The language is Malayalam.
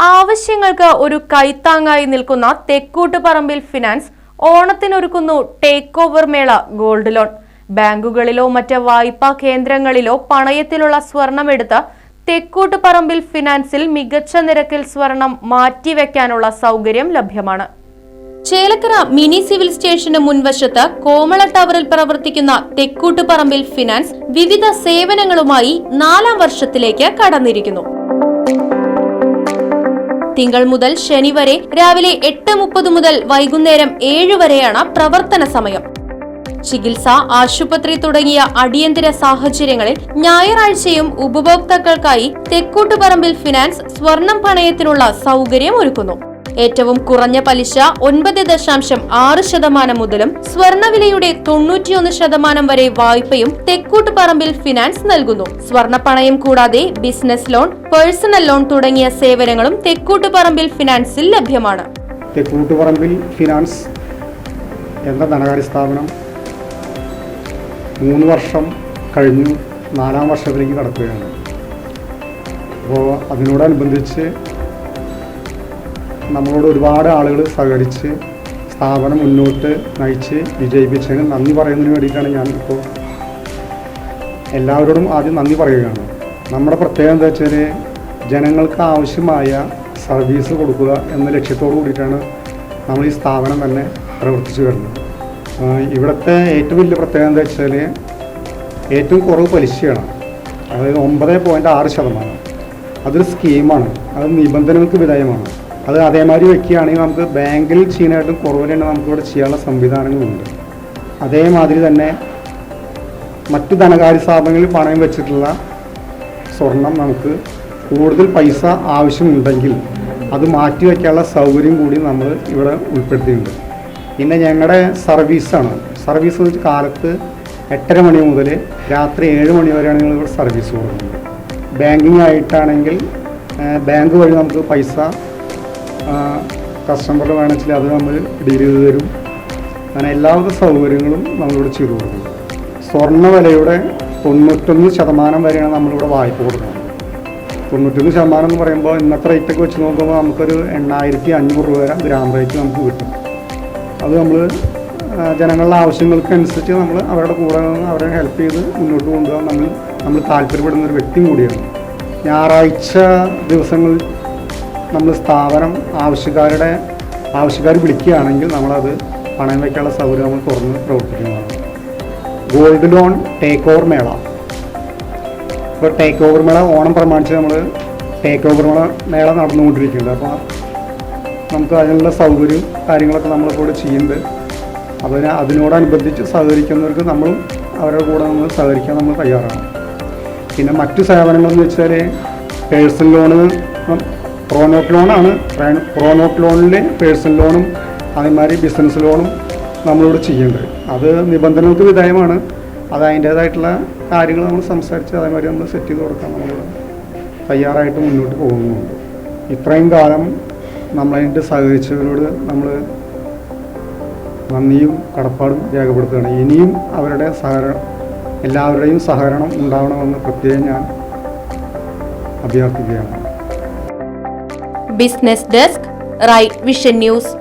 ആവശ്യങ്ങൾക്ക് ഒരു കൈത്താങ്ങായി നിൽക്കുന്ന തെക്കൂട്ടുപറമ്പിൽ ഫിനാൻസ് ഓണത്തിനൊരുക്കുന്നു ടേക്ക് ഓവർ മേള ഗോൾഡ് ലോൺ. ബാങ്കുകളിലോ മറ്റ് വായ്പാ കേന്ദ്രങ്ങളിലോ പണയത്തിലുള്ള സ്വർണമെടുത്ത് തെക്കൂട്ടുപറമ്പിൽ ഫിനാൻസിൽ മികച്ച നിരക്കിൽ സ്വർണം മാറ്റിവെക്കാനുള്ള സൗകര്യം ലഭ്യമാണ്. ചേലക്കര മിനി സിവിൽ സ്റ്റേഷന് മുൻവശത്ത് കോമള ടവറിൽ പ്രവർത്തിക്കുന്ന തെക്കൂട്ടുപറമ്പിൽ ഫിനാൻസ് വിവിധ സേവനങ്ങളുമായി നാലാം വർഷത്തിലേക്ക് കടന്നിരിക്കുന്നു. തിങ്കൾ മുതൽ ശനി വരെ രാവിലെ എട്ട് മുപ്പത് മുതൽ വൈകുന്നേരം ഏഴ് വരെയാണ് പ്രവർത്തന സമയം. ചികിത്സ ആശുപത്രി തുടങ്ങിയ അടിയന്തര സാഹചര്യങ്ങളിൽ ഞായറാഴ്ചയും ഉപഭോക്താക്കൾക്കായി തെക്കൂട്ടുപറമ്പിൽ ഫിനാൻസ് സ്വർണം പണയത്തിനുള്ള സൗകര്യം ഒരുക്കുന്നു. ഏറ്റവും കുറഞ്ഞ പലിശ ഒൻപത് ദശാംശം ആറ് ശതമാനം മുതലും സ്വർണവിലയുടെ തൊണ്ണൂറ്റിയൊന്ന് ശതമാനം വരെ വായ്പയും തെക്കൂട്ടുപറമ്പിൽ ഫിനാൻസ് നൽകുന്നു. സ്വർണപ്പണയം കൂടാതെ ബിസിനസ് ലോൺ പേഴ്സണൽ ലോൺ തുടങ്ങിയ സേവനങ്ങളും തെക്കൂട്ടുപറമ്പിൽ ഫിനാൻസിൽ ലഭ്യമാണ്. തെക്കൂട്ടുപറമ്പിൽ ഫിനാൻസ് എന്ന ധനകാര്യ സ്ഥാപനം മൂന്ന് വർഷം കഴിഞ്ഞു നാലാം വർഷത്തിലേക്ക് കടക്കുകയാണ്. അപ്പോൾ അതിനോടനുബന്ധിച്ച് നമ്മളോട് ഒരുപാട് ആളുകൾ സഹകരിച്ച് സ്ഥാപനം മുന്നോട്ട് നയിച്ച് വിജയിപ്പിച്ചതിന് നന്ദി പറയുന്നതിന് വേണ്ടിയിട്ടാണ് ഞാൻ ഇപ്പോൾ എല്ലാവരോടും ആദ്യം നന്ദി പറയുകയാണ്. നമ്മുടെ പ്രത്യേകത എന്താ വെച്ചാൽ ജനങ്ങൾക്ക് ആവശ്യമായ സർവീസ് കൊടുക്കുക എന്ന ലക്ഷ്യത്തോടു കൂടിയിട്ടാണ് നമ്മൾ ഈ സ്ഥാപനം തന്നെ പ്രവർത്തിച്ചു വരുന്നത്. ഇവിടുത്തെ ഏറ്റവും വലിയ പ്രത്യേകത എന്താ വെച്ചാൽ ഏറ്റവും കുറവ് പലിശയാണ്. അതായത് ഒമ്പത് പോയിന്റ് ആറ് ശതമാനം. അതൊരു സ്കീമാണ്. അത് നിബന്ധനകൾക്ക് വിധേയമാണ്. അത് അതേമാതിരി വെക്കുകയാണെങ്കിൽ നമുക്ക് ബാങ്കിൽ ചെയ്യാനായിട്ടും കുറവ് തന്നെ നമുക്കിവിടെ ചെയ്യാനുള്ള സംവിധാനങ്ങളുണ്ട്. അതേമാതിരി തന്നെ മറ്റു ധനകാര്യ സ്ഥാപനങ്ങളിൽ പണയം വെച്ചിട്ടുള്ള സ്വർണം നമുക്ക് കൂടുതൽ പൈസ ആവശ്യമുണ്ടെങ്കിൽ അത് മാറ്റി വയ്ക്കാനുള്ള സൗകര്യം കൂടി നമ്മൾ ഇവിടെ ഉൾപ്പെടുത്തിയിട്ടുണ്ട്. പിന്നെ ഞങ്ങളുടെ സർവീസാണ് സർവീസ് എന്ന് വെച്ചാൽ കാലത്ത് എട്ടര മണി മുതൽ രാത്രി ഏഴ് മണി വരെയാണ് ഞങ്ങൾ ഇവിടെ സർവീസ് കൊടുക്കുന്നത്. ബാങ്കിങ് ആയിട്ടാണെങ്കിൽ ബാങ്ക് വഴി നമുക്ക് പൈസ കസ്റ്റമർ വേണമെങ്കിൽ അത് നമ്മൾ ഡീൽ ചെയ്ത് തരും. അങ്ങനെ എല്ലാവിധ സൗകര്യങ്ങളും നമ്മളിവിടെ ചെയ്തു കൊടുക്കും. സ്വർണ വിലയുടെ തൊണ്ണൂറ്റൊന്ന് ശതമാനം വരെയാണ് നമ്മളിവിടെ വായ്പ കൊടുക്കുന്നത്. തൊണ്ണൂറ്റൊന്ന് ശതമാനം എന്ന് പറയുമ്പോൾ ഇന്നത്തെ റേറ്റൊക്കെ വെച്ച് നോക്കുമ്പോൾ നമുക്കൊരു എണ്ണായിരത്തി അഞ്ഞൂറ് രൂപ വരെ ഗ്രാം റേറ്റ് നമുക്ക് കിട്ടും. അത് നമ്മൾ ജനങ്ങളുടെ ആവശ്യങ്ങൾക്ക് അനുസരിച്ച് നമ്മൾ അവരുടെ കൂടെ അവരെ ഹെൽപ്പ് ചെയ്ത് മുന്നോട്ട് കൊണ്ടുപോകാൻ നമ്മൾ നമ്മൾ താല്പര്യപ്പെടുന്ന ഒരു വ്യക്തിയും കൂടിയാണ്. ഞായറാഴ്ച ദിവസങ്ങളിൽ നമ്മൾ സ്ഥാപനം ആവശ്യക്കാരുടെ ആവശ്യക്കാർ വിളിക്കുകയാണെങ്കിൽ നമ്മളത് പണയം വയ്ക്കാനുള്ള സൗകര്യം നമ്മൾ തുറന്ന് പ്രവർത്തിക്കുന്നതാണ്. ഗോൾഡ് ലോൺ ടേക്ക് ഓവർ മേള. ഇപ്പോൾ ടേക്ക് ഓവർ മേള ഓണം പ്രമാണിച്ച് നമ്മൾ ടേക്ക് ഓവർ മേള മേള നടന്നുകൊണ്ടിരിക്കുന്നുണ്ട്. അപ്പോൾ നമുക്ക് അതിനുള്ള സൗകര്യവും കാര്യങ്ങളൊക്കെ നമ്മളിപ്പോൾ ഇവിടെ ചെയ്യുന്നുണ്ട്. അതിന് അതിനോടനുബന്ധിച്ച് സഹകരിക്കുന്നവർക്ക് നമ്മളും അവരുടെ കൂടെ നമ്മൾ സഹകരിക്കാൻ നമ്മൾ തയ്യാറാണ്. പിന്നെ മറ്റു സേവനങ്ങളെന്ന് വെച്ചാൽ പേഴ്സണൽ ലോണ് പ്രോനോട്ട് ലോണാണ് പ്രോനോട്ട് ലോണിൽ പേഴ്സണൽ ലോണും അതേമാതിരി ബിസിനസ് ലോണും നമ്മളിവിടെ ചെയ്യേണ്ടത്. അത് നിബന്ധനകൾക്ക് വിധേയമാണ്. അത് അതിന്റേതായിട്ടുള്ള കാര്യങ്ങൾ നമ്മൾ സംസാരിച്ച് അതേമാതിരി നമ്മൾ സെറ്റ് ചെയ്ത് കൊടുക്കാൻ നമ്മൾ തയ്യാറായിട്ട് മുന്നോട്ട് പോകുന്നുണ്ട്. ഇത്രയും കാലം നമ്മളതിന്റെ സഹകരിച്ചവരോട് നമ്മൾ നന്ദിയും കടപ്പാടും രേഖപ്പെടുത്തുകയാണ്. ഇനിയും അവരുടെ സഹകരണം എല്ലാവരുടെയും സഹകരണം ഉണ്ടാവണമെന്ന് പ്രത്യേകം ഞാൻ അഭ്യർത്ഥിക്കുകയാണ്. Business desk right vision news